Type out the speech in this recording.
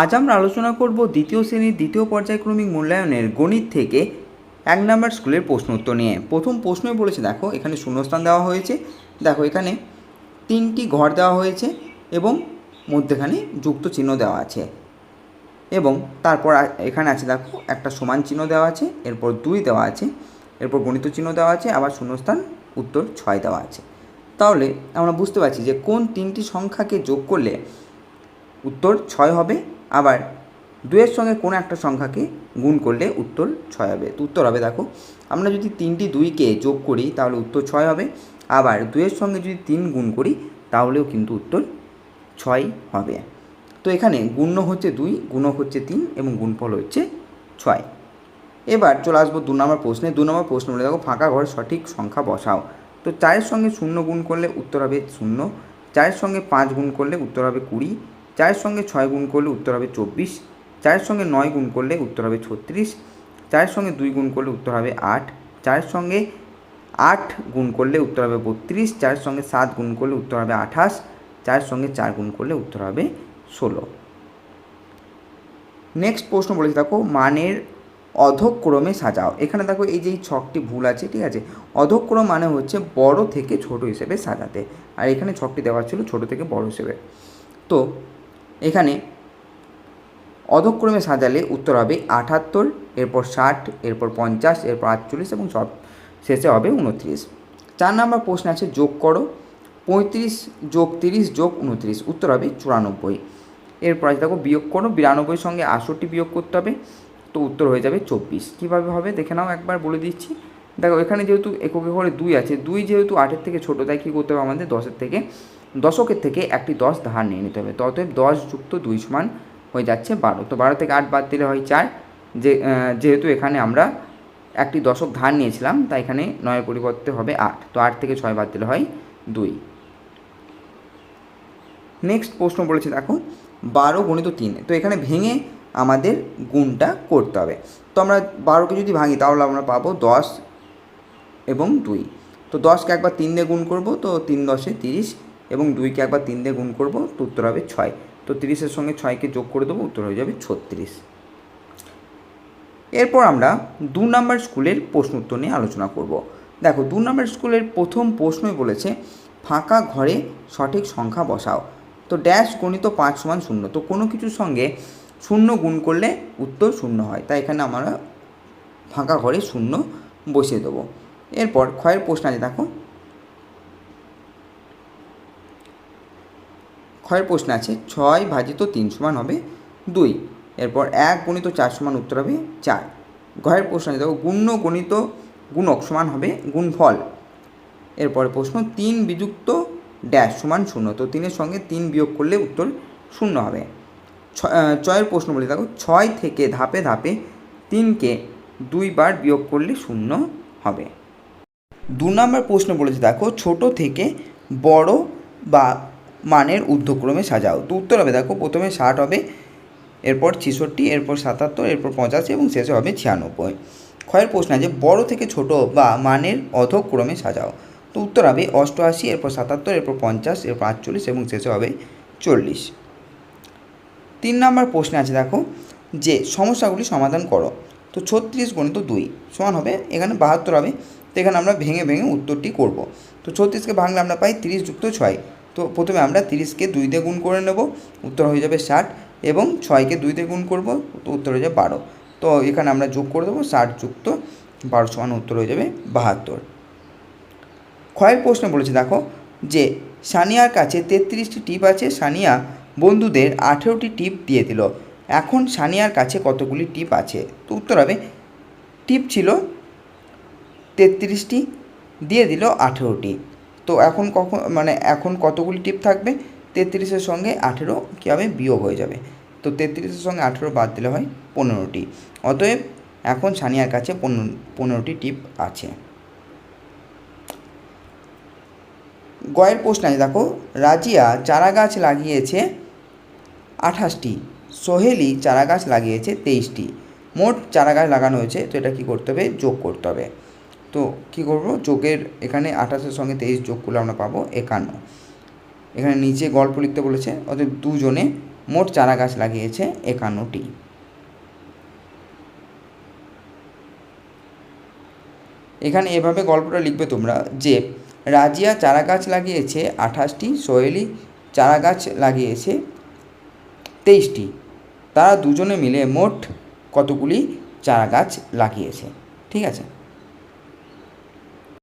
আজ আমরা আলোচনা করব দ্বিতীয় শ্রেণির দ্বিতীয় পর্যায়ক্রমিক মূল্যায়নের গণিত থেকে এক নম্বর স্কুলের প্রশ্ন উত্তর নিয়ে। প্রথম প্রশ্নই বলেছে, দেখো, এখানে শূন্যস্থান দেওয়া হয়েছে। দেখো, এখানে তিনটি ঘর দেওয়া হয়েছে এবং মধ্যেখানে যুক্ত চিহ্ন দেওয়া আছে। এবং তারপর এখানে আছে, দেখো, একটা সমান চিহ্ন দেওয়া আছে, এরপর দুই দেওয়া আছে, এরপর গণিত চিহ্ন দেওয়া আছে, আবার শূন্যস্থান, উত্তর ছয় দেওয়া আছে। তাহলে আমরা বুঝতে পারছি যে কোন তিনটি সংখ্যাকে যোগ করলে উত্তর ছয় হবে আবার দুয়ের সঙ্গে কোনো একটা সংখ্যাকে গুণ করলে উত্তর ছয় হবে। তো উত্তর হবে, দেখো, আমরা যদি তিনটি দুইকে যোগ করি, তাহলে উত্তর ছয় হবে। আবার দুয়ের সঙ্গে যদি তিন গুণ করি, তাহলেও কিন্তু উত্তর ছয় হবে। তো এখানে গুণ্য হচ্ছে দুই, গুণক হচ্ছে তিন এবং গুণফল হচ্ছে ছয়। এবার চলে আসব দু নম্বর প্রশ্নে। দু নম্বর প্রশ্ন বলে, দেখো, ফাঁকা ঘর সঠিক সংখ্যা বসাও। তো চারের সঙ্গে শূন্য গুণ করলে উত্তর হবে শূন্য। চারের সঙ্গে পাঁচ গুণ করলে উত্তর হবে কুড়ি। চারের সঙ্গে ছয় গুণ করলে উত্তর হবে চব্বিশ চারের সঙ্গে নয় গুণ করলে উত্তর হবে ছত্রিশ চারের সঙ্গে দুই গুণ করলে উত্তর হবে আট চারের সঙ্গে আট গুণ করলে উত্তর হবে বত্রিশ চারের সঙ্গে সাত গুণ করলে উত্তর হবে আঠাশ চারের সঙ্গে চার গুণ করলে উত্তর হবে ষোলো। নেক্সট প্রশ্ন বলেছে দেখো মানের অধক্রমে সাজাও। এখানে দেখো এই যে ছকটি ভুল আছে, ঠিক আছে? অধক্রম মানে হচ্ছে বড় থেকে ছোট হিসেবে সাজাতে। আর এখানে ছকটি দেওয়া ছিল ছোট থেকে বড় হিসেবে। তো এখানে অধক্রমে সাজালে উত্তর হবে আটাত্তর, এরপর ষাট, এরপর পঞ্চাশ, এরপর আটচল্লিশ এবং সব শেষে হবে উনত্রিশ চার নম্বর প্রশ্ন আছে যোগ করো, পঁয়ত্রিশ যোগ তিরিশ যোগ উনত্রিশ উত্তর হবে চুরানব্বই। এরপর আছে দেখো বিয়োগ করো, বিরানব্বইয়ের সঙ্গে আষট্টি বিয়োগ করতে হবে, তো উত্তর হয়ে যাবে চব্বিশ। কীভাবে হবে? দেখে নাও একবার বলে দিচ্ছি। দেখো এখানে যেহেতু এককে করে দুই আছে, দুই যেহেতু আটের থেকে ছোটো, তাই কী করতে হবে আমাদের দশের থেকে দশকের থেকে একটি দশ ধার নিয়ে নিতে হবে। অতএব দশ যুক্ত দুই সমান হয়ে যাচ্ছে বারো। তো বারো থেকে আট বাদ দিলে হয় চার। যে যেহেতু এখানে আমরা একটি দশক ধার নিয়েছিলাম, তাই এখানে নয়ের পরিবর্তে হবে আট। তো আট থেকে ছয় বাদ দিলে হয় দুই। নেক্সট প্রশ্ন বলেছে, দেখো, বারো গণিত তিন। তো এখানে ভেঙে আমাদের গুণটা করতে হবে। তো আমরা বারোকে যদি ভাঙি, তাহলে আমরা পাবো দশ এবং দুই। তো দশকে একবার তিন দিয়ে গুণ করব, তো তিন দশে তিরিশ এবং দুইকে একবার তিন দিয়ে গুণ করব, তো উত্তর হবে ছয়। তো তিরিশের সঙ্গে ছয়কে যোগ করে দেবো, উত্তর হয়ে যাবে ছত্রিশ। এরপর আমরা দু নম্বর স্কুলের প্রশ্ন উত্তর নিয়ে আলোচনা করব। দেখো, দু নম্বর স্কুলের প্রথম প্রশ্নই বলেছে, ফাঁকা ঘরে সঠিক সংখ্যা বসাও। তো ড্যাশ গণিত পাঁচ সমান শূন্য। তো কোনো কিছুর সঙ্গে শূন্য গুণ করলে উত্তর শূন্য হয়। তাই এখানে আমরা ফাঁকা ঘরে শূন্য বসিয়ে দেবো। এরপর ক্ষয়ের প্রশ্ন আছে, দেখো। ক্ষয়ের প্রশ্ন আছে, ছয় ভাজিত তিন সমান হবে দুই। এরপর এক গণিত চার সমান উত্তর হবে চার। ঘয়ের প্রশ্ন আছে, দেখো, গুণ্য গণিত গুণক সমান হবে গুণফল। এরপরে প্রশ্ন, তিন বিযুক্ত ড্যাশ সমান শূন্য, তো তিনের সঙ্গে তিন বিয়োগ করলে উত্তর শূন্য হবে। ছয়ের প্রশ্ন বলি, দেখো, ছয় থেকে ধাপে ধাপে তিনকে দুইবার বিয়োগ করলে শূন্য হবে। দু নম্বর প্রশ্ন বলেছে, দেখো, ছোট থেকে বড় বা মানের ঊর্ধ্বক্রমে সাজাও। তো উত্তর হবে, দেখো, প্রথমে ষাট হবে, এরপর ছেষট্টি, এরপর সাতাত্তর, এরপর পঁচাশি এবং শেষে হবে ছিয়ানব্বই। ক্ষয়ের প্রশ্ন আছে, বড় থেকে ছোট বা মানের অধক্রমে সাজাও। তো উত্তর হবে, অষ্টআশি, এরপর সাতাত্তর, এরপর পঞ্চাশ, এরপর আটচল্লিশ এবং শেষে হবে চল্লিশ। তিন নম্বর প্রশ্নে আছে, দেখো, যে সমস্যাগুলি সমাধান করো। তো ছত্রিশ গণিত দুই সমান হবে, এখানে বাহাত্তর হবে, তো এখানে আমরা ভেঙে ভেঙে উত্তরটি করব। তো ছত্রিশকে ভাঙলে আমরা পাই তিরিশ যুক্ত ছয়। তো প্রথমে আমরা তিরিশকে দুই দিয়ে গুণ করে নেব, উত্তর হয়ে যাবে ষাট, এবং ছয়কে দুই দিয়ে গুণ করব, তো উত্তর হয়ে যাবে বারো। তো এখানে আমরা যোগ করে দেবো, ষাট যুক্ত বারো সমান উত্তর হয়ে যাবে বাহাত্তর। ক্ষয়ের প্রশ্ন বলেছে, দেখো, যে সানিয়ার কাছে তেত্রিশটি টিপ আছে, সানিয়া বন্ধুদের আঠেরোটি টিপ দিয়ে দিল। এখন সানিয়ার কাছে কতগুলি টিপ আছে? তো উত্তর হবে, টিপ ছিল তেত্রিশটি, দিয়ে দিল আঠেরোটি। তো এখন কখন মানে এখন কতগুলি টিপ থাকবে? তেত্রিশের সঙ্গে আঠেরো কী হবে? বিয়োগ হয়ে যাবে। তো তেত্রিশের সঙ্গে আঠেরো বাদ দিলে হয় পনেরোটি। অতএব এখন সানিয়ার কাছে পনেরো, পনেরোটি টিপ আছে। গয়ের প্রশ্ন আছে, দেখো, রাজিয়া চারা গাছ লাগিয়েছে আঠাশটি, সোহেলি চারা গাছ লাগিয়েছে তেইশটি। মোট চারা গাছ লাগানো হয়েছে, তো এটা কী করতে হবে? যোগ করতে হবে। তো কী করব? যোগের এখানে আঠাশের সঙ্গে তেইশ যোগ করলে আমরা পাবো একান্ন। এখানে নিচে গল্প লিখতে বলেছে, অতএব দুজনে মোট চারা গাছ লাগিয়েছে একান্নটি। এখানে এভাবে গল্পটা লিখবে তোমরা যে, রাজিয়া চারা গাছ লাগিয়েছে আঠাশটি, সোহেলি চারা গাছ লাগিয়েছে তেইশটি। তারা দুজনে মিলে মোট কতগুলি চারা গাছ লাগিয়েছে? ঠিক আছে?